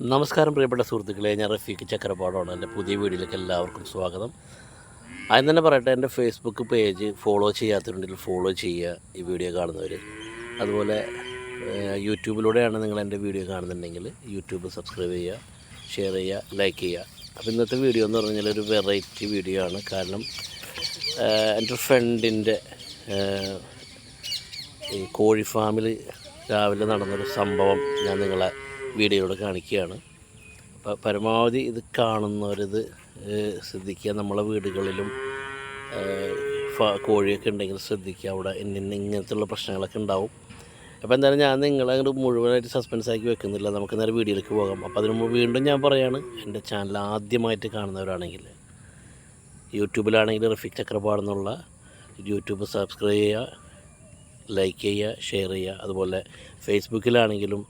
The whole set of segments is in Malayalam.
നമസ്കാരം പ്രിയപ്പെട്ട സുഹൃത്തുക്കളെ ഞാൻ റഫീഖ് ചക്രപാടാണ്. എന്റെ പുതിയ വീഡിയോയിലേക്ക് എല്ലാവർക്കും സ്വാഗതം. ആദ്യം തന്നെ പറയട്ടെ എന്റെ ഫേസ്ബുക്ക് പേജ് ഫോളോ ചെയ്യാത്തവരുണ്ടെങ്കിൽ ഫോളോ ചെയ്യുക ഈ വീഡിയോ കാണുന്നവർ അതുപോലെ യൂട്യൂബിലൂടെയാണ് നിങ്ങൾ എന്റെ വീഡിയോ കാണുന്നുണ്ടെങ്കിൽ യൂട്യൂബ് സബ്സ്ക്രൈബ് ചെയ്യുക ഷെയർ ചെയ്യുക ലൈക്ക് ചെയ്യുക. അപ്പോൾ ഇന്നത്തെ വീഡിയോ എന്ന് പറഞ്ഞു കഴിഞ്ഞാൽ ഒരു വെറൈറ്റി വീഡിയോ ആണ്. കാരണം എന്റെ ഫ്രണ്ടിന്റെ ഈ കോഴി ഫാമിൽ രാവിലെ നടന്നൊരു സംഭവം ഞാൻ നിങ്ങളെ വീഡിയോയിലൂടെ കാണിക്കുകയാണ്. അപ്പോൾ പരമാവധി ഇത് കാണുന്നവരിത് ശ്രദ്ധിക്കുക. നമ്മളെ വീടുകളിലും കോഴിയൊക്കെ ഉണ്ടെങ്കിൽ ശ്രദ്ധിക്കുക. അവിടെ ഇന്ന ഇങ്ങനത്തുള്ള പ്രശ്നങ്ങളൊക്കെ ഉണ്ടാവും. അപ്പോൾ എന്തായാലും ഞാൻ നിങ്ങളെ അങ്ങോട്ട് മുഴുവനായിട്ട് സസ്പെൻസ് ആക്കി വെക്കുന്നില്ല. നമുക്ക് നേരെ വീഡിയോയിലേക്ക് പോകാം. അപ്പോൾ അതിന് മുമ്പ് വീണ്ടും ഞാൻ പറയുകയാണ് എന്റെ ചാനൽ ആദ്യമായിട്ട് കാണുന്നവരാണെങ്കിൽ യൂട്യൂബിലാണെങ്കിൽ റഫിക് ചക്രപാടെന്നുള്ള യൂട്യൂബ് സബ്സ്ക്രൈബ് ചെയ്യുക. ലൈക്ക് ചെയ്യുക ഷെയർ ചെയ്യുക. അതുപോലെ ഫേസ്ബുക്കിലാണെങ്കിലും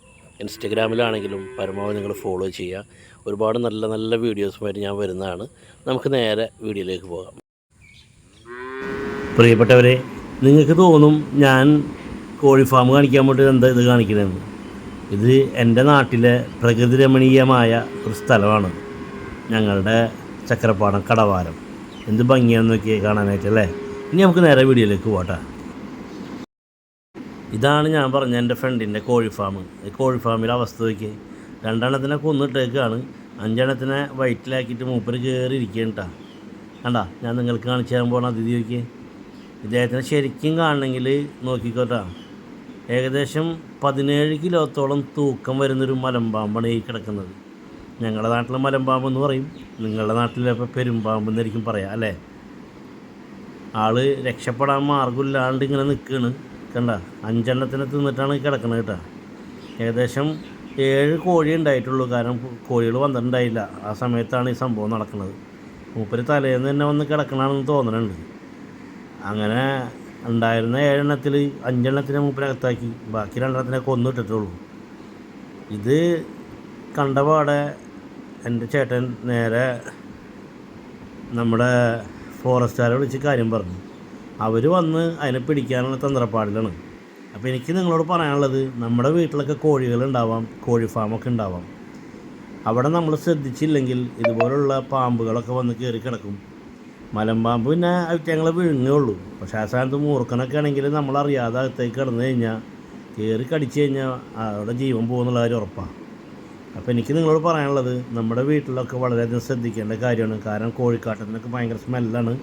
ഇൻസ്റ്റഗ്രാമിലാണെങ്കിലും പരമാവധി നിങ്ങൾ ഫോളോ ചെയ്യുക. ഒരുപാട് നല്ല നല്ല വീഡിയോസുമായിട്ട് ഞാൻ വരുന്നതാണ്. നമുക്ക് നേരെ വീഡിയോയിലേക്ക് പോകാം. പ്രിയപ്പെട്ടവരെ നിങ്ങൾക്ക് തോന്നും ഞാൻ കോഴി ഫാം കാണിക്കാൻ വേണ്ടി എന്താ ഇത് കാണിക്കണമെന്ന് ഇത് എന്റെ നാട്ടിലെ പ്രകൃതി രമണീയമായ ഒരു സ്ഥലമാണ്. ഞങ്ങളുടെ ചക്രപ്പാടം കടവാരം. എന്ത് ഭംഗിയാണെന്ന് നോക്കി കാണാനായിട്ട് അല്ലേ? ഇനി നമുക്ക് നേരെ വീഡിയോയിലേക്ക് പോട്ടെ ഇതാണ് ഞാൻ പറഞ്ഞ എന്റെ ഫ്രണ്ടിന്റെ കോഴി ഫാം ഈ കോഴി ഫാമിലെ അവസ്ഥ നോക്കി രണ്ടെണ്ണത്തിനെ കൊന്നിട്ടേക്കാണ്. അഞ്ചെണ്ണത്തിനെ വയറ്റിലാക്കിയിട്ട് മൂപ്പര് കയറി ഇരിക്കുകയാണ് ഞാൻ നിങ്ങൾക്ക് കാണിച്ചു തരാൻ പോകണം അതിഥി നോക്കി ഇദ്ദേഹത്തിനെ ശരിക്കും കാണണമെങ്കിൽ നോക്കിക്കോട്ടാ. ഏകദേശം പതിനേഴ് കിലോത്തോളം തൂക്കം വരുന്നൊരു മലമ്പാമ്പാണ് ഈ കിടക്കുന്നത്. ഞങ്ങളുടെ നാട്ടിലെ മലമ്പാമ്പ് എന്ന് പറയും. നിങ്ങളുടെ നാട്ടിലെ പെരുമ്പാമ്പ് എന്നായിരിക്കും പറയാം അല്ലേ? ആൾ രക്ഷപ്പെടാൻ മാർഗമില്ലാണ്ട് ഇങ്ങനെ നിൽക്കുകയാണ്. കണ്ട അഞ്ചെണ്ണത്തിന് തിന്നിട്ടാണ് കിടക്കുന്നത് കേട്ടോ. ഏകദേശം ഏഴ് കോഴി ഉണ്ടായിട്ടുള്ളൂ കാരണം കോഴികൾ വന്നിട്ടുണ്ടായില്ല. ആ സമയത്താണ് ഈ സംഭവം നടക്കുന്നത് മൂപ്പര് തലേന്ന് തന്നെ വന്ന് കിടക്കണമെന്ന് തോന്നുന്നുണ്ട് അങ്ങനെ ഉണ്ടായിരുന്ന ഏഴെണ്ണത്തിൽ അഞ്ചെണ്ണത്തിനെ മൂപ്പരകത്താക്കി ബാക്കി രണ്ടെണ്ണത്തിനെ കൊന്നിട്ടിട്ടുള്ളൂ. ഇത് കണ്ടപാടെ എന്റെ ചേട്ടൻ നേരെ നമ്മുടെ ഫോറസ്റ്റുകാരെ വിളിച്ച് കാര്യം പറഞ്ഞു. അവർ വന്ന് അതിനെ പിടിക്കാനുള്ള തന്ത്രപ്പാടിലാണ്. അപ്പോൾ എനിക്ക് നിങ്ങളോട് പറയാനുള്ളത് നമ്മുടെ വീട്ടിലൊക്കെ കോഴികളുണ്ടാവാം കോഴി ഫാമൊക്കെ ഉണ്ടാവാം. അവിടെ നമ്മൾ ശ്രദ്ധിച്ചില്ലെങ്കിൽ ഇതുപോലുള്ള പാമ്പുകളൊക്കെ വന്ന് കയറി കിടക്കും. മലമ്പാമ്പ് പിന്നെ ഞങ്ങളെ വിഴുങ്ങേ ഉള്ളൂ. പക്ഷേ ആ സ്ഥാനത്ത് മൂർക്കനൊക്കെ ആണെങ്കിൽ നമ്മൾ അറിയാതെ അകത്തേക്ക് കിടന്നു കഴിഞ്ഞാൽ കയറി കടിച്ചു കഴിഞ്ഞാൽ അവിടെ ജീവൻ പോകുന്നുള്ള കാര്യം ഉറപ്പാണ് അപ്പോൾ എനിക്ക് നിങ്ങളോട് പറയാനുള്ളത് നമ്മുടെ വീട്ടിലൊക്കെ വളരെയധികം ശ്രദ്ധിക്കേണ്ട കാര്യമാണ്. കാരണം കോഴിക്കാട്ടത്തിനൊക്കെ ഭയങ്കര സ്മെല്ലാണ്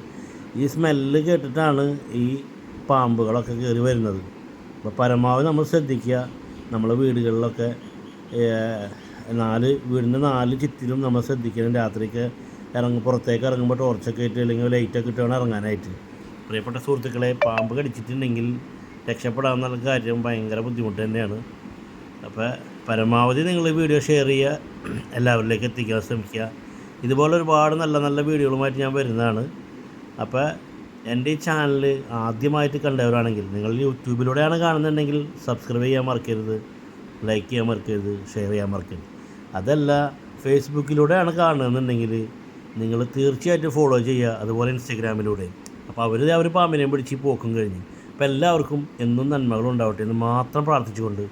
ഈ സ്മെല്ല് കേട്ടിട്ടാണ് ഈ പാമ്പുകളൊക്കെ കയറി വരുന്നത്. അപ്പോൾ പരമാവധി നമ്മൾ ശ്രദ്ധിക്കുക. നമ്മളെ വീടുകളിലൊക്കെ നാല് വീടിന്റെ നാല് ചുറ്റിലും നമ്മൾ ശ്രദ്ധിക്കണം. രാത്രിക്ക് ഇറങ്ങി പുറത്തേക്ക് ഇറങ്ങുമ്പോൾ ടോർച്ചൊക്കെ ഇട്ട് അല്ലെങ്കിൽ ലൈറ്റൊക്കെ ഇട്ട് വേണം ഇറങ്ങാനായിട്ട്. പ്രിയപ്പെട്ട സുഹൃത്തുക്കളെ പാമ്പ് കടിച്ചിട്ടുണ്ടെങ്കിൽ രക്ഷപ്പെടാമെന്നുള്ള കാര്യം ഭയങ്കര ബുദ്ധിമുട്ട് തന്നെയാണ്. അപ്പോൾ പരമാവധി നിങ്ങൾ വീഡിയോ ഷെയർ ചെയ്യുക. എല്ലാവരിലേക്ക് എത്തിക്കാൻ ശ്രമിക്കുക. ഇതുപോലെ ഒരുപാട് നല്ല നല്ല വീഡിയോകളുമായിട്ട് ഞാൻ വരുന്നതാണ്. അപ്പോൾ എന്റെ ഈ ചാനൽ ആദ്യമായിട്ട് കണ്ടവരാണെങ്കിൽ നിങ്ങൾ യൂട്യൂബിലൂടെയാണ് കാണുന്നുണ്ടെങ്കിൽ സബ്സ്ക്രൈബ് ചെയ്യാൻ മറക്കരുത് ലൈക്ക് ചെയ്യാൻ മറക്കരുത് ഷെയർ ചെയ്യാൻ മറക്കരുത്. അതല്ല ഫേസ്ബുക്കിലൂടെയാണ് കാണുന്നുണ്ടെങ്കിൽ നിങ്ങൾ തീർച്ചയായിട്ടും ഫോളോ ചെയ്യുക അതുപോലെ ഇൻസ്റ്റഗ്രാമിലൂടെ അപ്പോൾ അവർ അവർ പാമ്പിനെയും പിടിച്ച് പോക്കും കഴിഞ്ഞ്. അപ്പോൾ എല്ലാവർക്കും എന്നും നന്മകൾ ഉണ്ടാവട്ടെ എന്ന് മാത്രം പ്രാർത്ഥിച്ചുകൊണ്ട്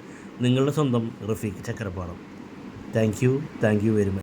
നിങ്ങളുടെ സ്വന്തം Rafeeq Chakkarappadam thank you thank you very much